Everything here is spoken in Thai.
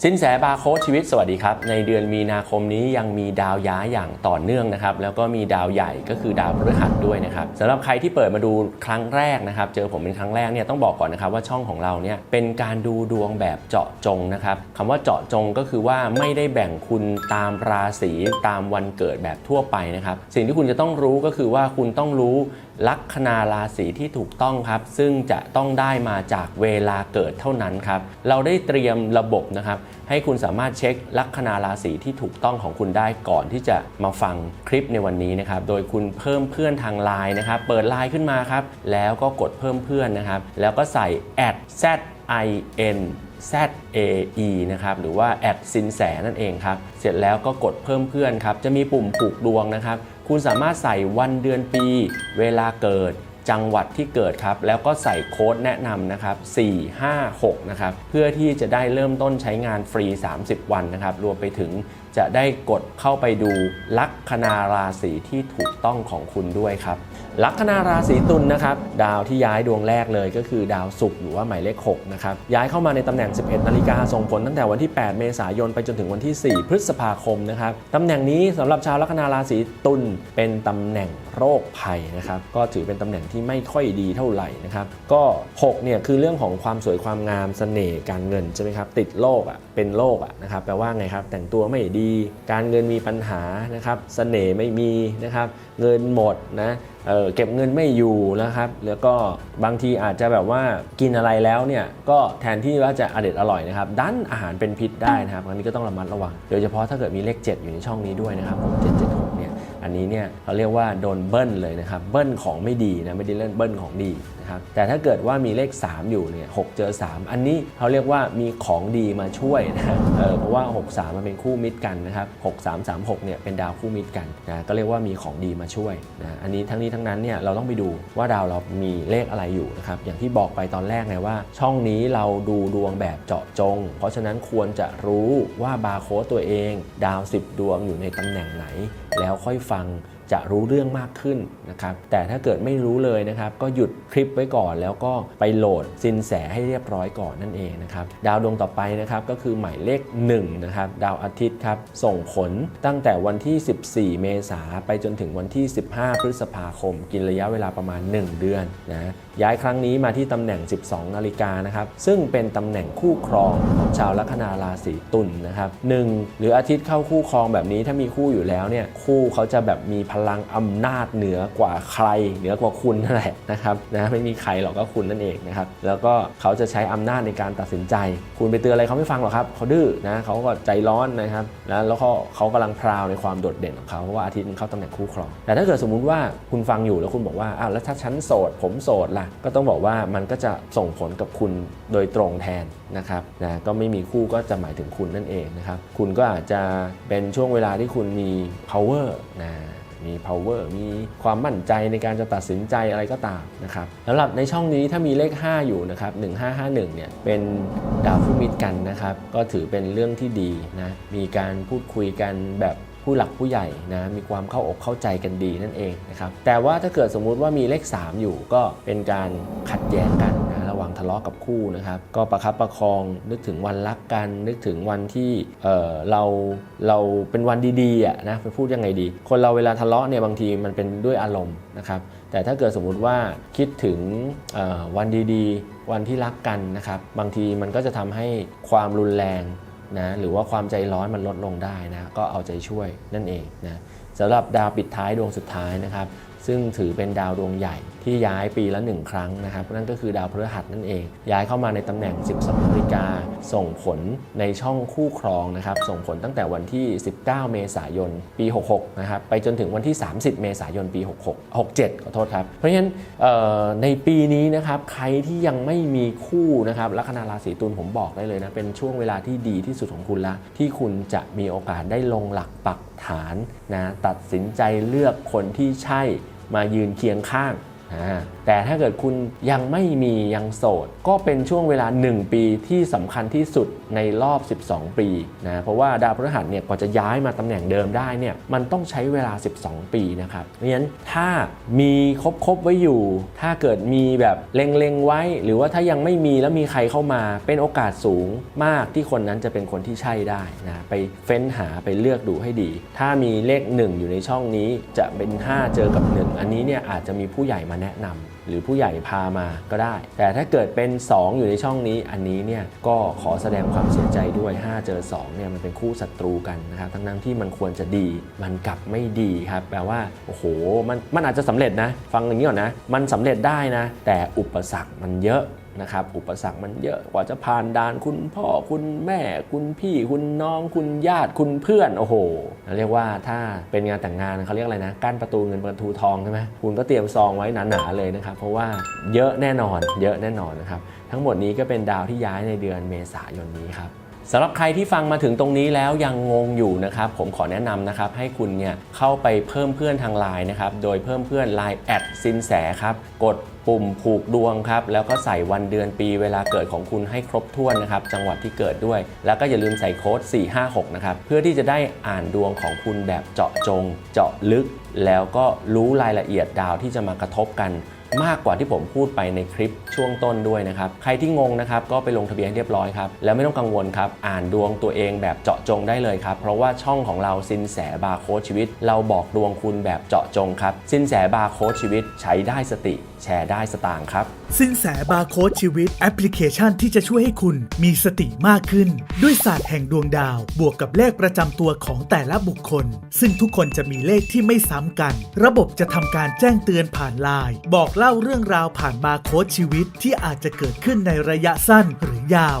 สินแสบาโค้ดชีวิตสวัสดีครับ ในเดือนมีนาคมนี้ยังมีดาวย้ายอย่างต่อเนื่องนะครับ แล้วก็มีดาวใหญ่ก็คือดาวพฤหัสด้วยนะครับสำหรับใครที่เปิดมาดูครั้งแรกนะครับ เจอผมเป็นครั้งแรกเนี่ยต้องบอกก่อนนะครับว่าช่องของเราเนี่ยเป็นการดูดวงแบบเจาะจงนะครับคำว่าเจาะจงก็คือว่าไม่ได้แบ่งคุณตามราศีตามวันเกิดแบบทั่วไปนะครับ สิ่งที่คุณจะต้องรู้ก็คือว่าคุณต้องรู้ ลัคนาราศีที่ถูกต้องครับ ซึ่งจะต้องได้มาจากเวลาเกิดเท่านั้นครับ เราได้เตรียมระบบนะครับ ให้คุณสามารถเช็คลัคนาราศีที่ถูกต้องของคุณได้ก่อนที่จะมาฟังคลิปในวันนี้นะครับ โดยคุณเพิ่มเพื่อนทางไลน์นะครับ เปิดไลน์ขึ้นมาครับ แล้วก็กดเพิ่มเพื่อนนะครับ แล้วก็ใส่ at z i n Z A E นะครับหรือว่าแอดสินแสนั่นเองครับ เสร็จแล้วก็กดเพิ่มเพื่อนครับ จะมีปุ่มผูกดวงนะครับ คุณสามารถใส่วันเดือนปี เวลาเกิดจังหวัดที่เกิดครับ แล้วก็ใส่โค้ดแนะนำนะครับ 456 นะครับ เพื่อที่จะได้เริ่มต้นใช้งานฟรี 30 วันนะครับ รวมไปถึง จะได้กดเข้าไปดูลัคนาราศีที่ถูกต้องของคุณด้วยครับ ลัคนาราศีตุลนะครับ ดาวที่ย้ายดวงแรกเลยก็คือดาวศุกร์หรือว่าหมายเลข6นะครับย้ายเข้ามาในตำแหน่ง 11 นาฬิกาส่งผลตั้งแต่วันที่ 8 เมษายนไปจนถึงวันที่ 4 พฤษภาคมนะครับตำแหน่งนี้สำหรับชาวลัคนาราศีตุลเป็นตำแหน่งโรคภัยนะครับก็ถือเป็นตำแหน่งที่ไม่ค่อยดีเท่าไหร่นะครับก็6เนี่ยคือเรื่องของความสวยความงามเสน่ห์การเงินใช่ไหมครับติดโรคอะเป็นโรคอะนะครับแปลว่าไงครับแต่งตัวไม่ดีการเงินมีปัญหานะครับเสน่ห์ไม่มีนะครับ เงินหมดนะเเก็บเงินไม่อยู่นะครับ แล้วก็บางทีอาจจะแบบว่ากินอะไรแล้วเนี่ยก็แทนที่ว่าจะอเด็ดอร่อยนะครับดันอาหารเป็นพิษได้นะครับอันนี้ก็ต้องระมัดระวัง โดยเฉพาะถ้าเกิดมีเลข 7 อยู่ในช่องนี้ด้วยนะครับเจ็ด นี้เนี่ยเขาเรียกว่าโดนเบิ้ลเลยนะครับเบิ้ลของไม่ดีนะไม่ได้เล่นเบิ้ลของดีนะครับแต่ถ้าเกิดว่ามีเลข 3 อยู่เนี่ยหเจอ 3 อันนี้เขาเรียกว่ามีของดีมาช่วยนะเออเพราะว่า 6 3 มันเป็นคู่มิตรกันนะครับ6 3 3 6เนี่ยเป็นดาวคู่มิตรกันนะก็เรียกว่ามีของดีมาช่วยนะอันนี้ทั้งนี้ทั้งนั้นเนี่ยเราต้องไปดูว่าดาวเรามีเลขอะไรอยู่นะครับอย่างที่บอกไปตอนแรกไงว่า ช่องนี้เราดูดวงแบบเจาะจง เพราะฉะนั้นควรจะรู้ว่าบาร์โค้ดตัวเอง ดาว 10 ดวงอยู่ในตำแหน่งไหน แล้วค่อยฟัง bằng จะรู้เรื่องมากขึ้นนะครับแต่ถ้าเกิดไม่รู้เลยนะครับก็หยุดคลิปไว้ก่อน แล้วก็ไปโหลดสินแสให้เรียบร้อยก่อนนั่นเองนะครับดาวดวงต่อไปนะครับก็คือหมายเลข1นะครับดาวอาทิตย์ครับส่งผลตั้งแต่วันที่ 14 เมษาไปจนถึงวันที่ 15 พฤษภาคม กินระยะเวลาประมาณ 1 เดือนนะย้ายครั้งนี้มาที่ตำแหน่ง 12 นาฬิกานะครับซึ่งเป็นตำแหน่งคู่ครองของชาวลัคนาราศีตุลนะครับหนึ่งหรืออาทิตย์เข้าคู่ครองแบบนี้ถ้ามีคู่อยู่แล้วเนี่ยคู่เขาจะแบบมีพลังลังอำนาจเหนือกว่าใคร เหนือกว่าคุณนั่นแหละนะครับนะไม่มีใครหรอกก็คุณนั่นเองนะครับแล้วก็เขาจะใช้อำนาจในการตัดสินใจ คุณไปเตือนอะไรเขาไม่ฟังหรอกครับเขาดื้อนะเขาก็ใจร้อนนะครับนะแล้วเขาเขากำลังพราวในความโดดเด่นของเขาเพราะว่าอาทิตย์มันเข้าตำแหน่งคู่ครองแต่ถ้าเกิดสมมุติว่าคุณฟังอยู่แล้วคุณบอกว่าอ้าวแล้วถ้าฉันโสด ผมโสดล่ะก็ต้องบอกว่ามันก็จะส่งผลกับคุณโดยตรงแทนนะครับนะก็ไม่มีคู่ก็จะหมายถึงคุณนั่นเองนะครับคุณก็อาจจะเป็นช่วงเวลาที่คุณมี power นะ มี power มีความมั่นใจในการจะตัดสินใจอะไรก็ตามนะครับสำหรับในช่องนี้ถ้ามีเลข 5 อยู่นะครับ1551เนี่ยเป็นดาวคู่มิตรกันนะครับก็ถือเป็นเรื่องที่ดีนะมีการพูดคุยกันแบบผู้หลักผู้ใหญ่นะมีความเข้าอกเข้าใจกันดีนั่นเองนะครับแต่ว่าถ้าเกิดสมมุติว่ามีเลข 3 อยู่ก็เป็นการขัดแย้งกัน ทะเลาะกับคู่นะครับ ก็ประคับประคองนึกถึงวันรักกัน นึกถึงวันที่เออเราเราเป็นวันดีๆอะนะไปพูดยังไงดี คนเราเวลาทะเลาะเนี่ยบางทีมันเป็นด้วยอารมณ์นะครับ แต่ถ้าเกิดสมมุติว่าคิดถึงวันดีๆ วันที่รักกันนะครับ บางทีมันก็จะทำให้ความรุนแรงนะหรือว่าความใจร้อนมันลดลงได้นะก็เอาใจช่วยนั่นเองนะสำหรับดาวปิดท้ายดวงสุดท้ายนะครับ ซึ่งถือเป็นดาวดวงใหญ่ ที่ย้ายปีละหนึ่งครั้งนะครับนั่นก็คือดาวพฤหัสนั่นเอง ย้ายเข้ามาในตำแหน่ง 12นาฬิกาส่งผลในช่องคู่ครองนะครับส่งผลตั้งแต่วันที่ 19 เมษายน ปี 66 นะครับไปจนถึงวันที่ 30 เมษายน ปี 66 67 ขอโทษครับ เพราะฉะนั้นในปีนี้นะครับใครที่ยังไม่มีคู่นะครับลัคนาราศีตุลผมบอกได้เลยนะเป็นช่วงเวลาที่ดีที่สุดของคุณละที่คุณจะมีโอกาสได้ลงหลักปักฐานนะตัดสินใจเลือกคนที่ใช่มายืนเคียงข้าง แต่ถ้าเกิดคุณยังไม่มียังโสด ก็เป็นช่วงเวลา 1 ปีที่สำคัญที่สุดในรอบ 12 ปีนะเพราะว่าดาวพฤหัสเนี่ยกว่าจะย้ายมาตำแหน่งเดิมได้เนี่ยมันต้องใช้เวลา 12 ปีนะครับเพราะฉะนั้นถ้ามีครบคบๆไว้อยู่ ถ้าเกิดมีแบบเล็งๆไว้ หรือว่าถ้ายังไม่มีแล้วมีใครเข้ามา เป็นโอกาสสูงมากที่คนนั้นจะเป็นคนที่ใช่ได้นะไปเฟ้นหาไปเลือกดูให้ดี ถ้ามีเลข 1 อยู่ในช่องนี้จะเป็น 5 เจอกับ 1 อันนี้เนี่ยอาจจะมีผู้ใหญ่มาแนะนำหรือผู้ใหญ่พามาก็ได้ แต่ถ้าเกิดเป็น 2 อยู่ในช่องนี้อันนี้เนี่ยก็ขอแสดงความเสียใจด้วย 5 เจอ2เนี่ยมันเป็นคู่ศัตรูกันนะครับทั้งนั้นที่มันควรจะดี มันกลับไม่ดีครับแปลว่าโอ้โหมันมันอาจจะสำเร็จนะ ฟังอย่างนี้ก่อนนะ มันสำเร็จได้นะ แต่อุปสรรคมันเยอะ นะครับอุปสรรคมันเยอะกว่าจะผ่านด่านคุณพ่อคุณแม่คุณพี่คุณน้องคุณญาติคุณเพื่อนโอ้โหเรียกว่าถ้าเป็นงานแต่งงานเขาเรียกอะไรนะกั้นประตูเงินประตูทองใช่ไหมคุณก็เตรียมซองไว้หนาๆเลยนะครับ เพราะว่าเยอะแน่นอน เยอะแน่นอนนะครับ ทั้งหมดนี้ก็เป็นดาวที่ย้ายในเดือนเมษายนนี้ครับสำหรับใครที่ฟังมาถึงตรงนี้แล้วยังงงอยู่นะครับ ผมขอแนะนำนะครับ ให้คุณเนี่ยเข้าไปเพิ่มเพื่อนทางไลน์นะครับ โดยเพิ่มเพื่อน Line แอดสินแสครับ กด ปุ่มผูกดวงครับ แล้วก็ใส่วันเดือนปีเวลาเกิดของคุณให้ครบถ้วนนะครับ จังหวัดที่เกิดด้วย แล้วก็อย่าลืมใส่โค้ด 456 นะครับ เพื่อที่จะได้อ่านดวงของคุณแบบเจาะจง เจาะลึก แล้วก็รู้รายละเอียดดาวที่จะมากระทบกัน มากกว่าที่ผมพูดไปในคลิปช่วงต้นด้วยนะครับ ใครที่งงนะครับก็ไปลงทะเบียนให้เรียบร้อยครับ แล้วไม่ต้องกังวลครับ อ่านดวงตัวเองแบบเจาะจงได้เลยครับ เพราะว่าช่องของเราสินแสบาร์โค้ดชีวิต เราบอกดวงคุณแบบเจาะจงครับ สินแสบาร์โค้ดชีวิต ใช้ได้สติ แชร์ได้สตางค์ครับ สินแสบาร์โค้ดชีวิตแอปพลิเคชันที่จะช่วยให้คุณมีสติมากขึ้น ด้วยศาสตร์แห่งดวงดาว บวกกับเลขประจำตัวของแต่ละบุคคล ซึ่งทุกคนจะมีเลขที่ไม่ซ้ำกัน ระบบจะทำการแจ้งเตือนผ่านไลน์บอกเล่าเรื่องราวผ่านบาร์โค้ดชีวิตที่อาจจะเกิดขึ้นในระยะสั้นหรือยาว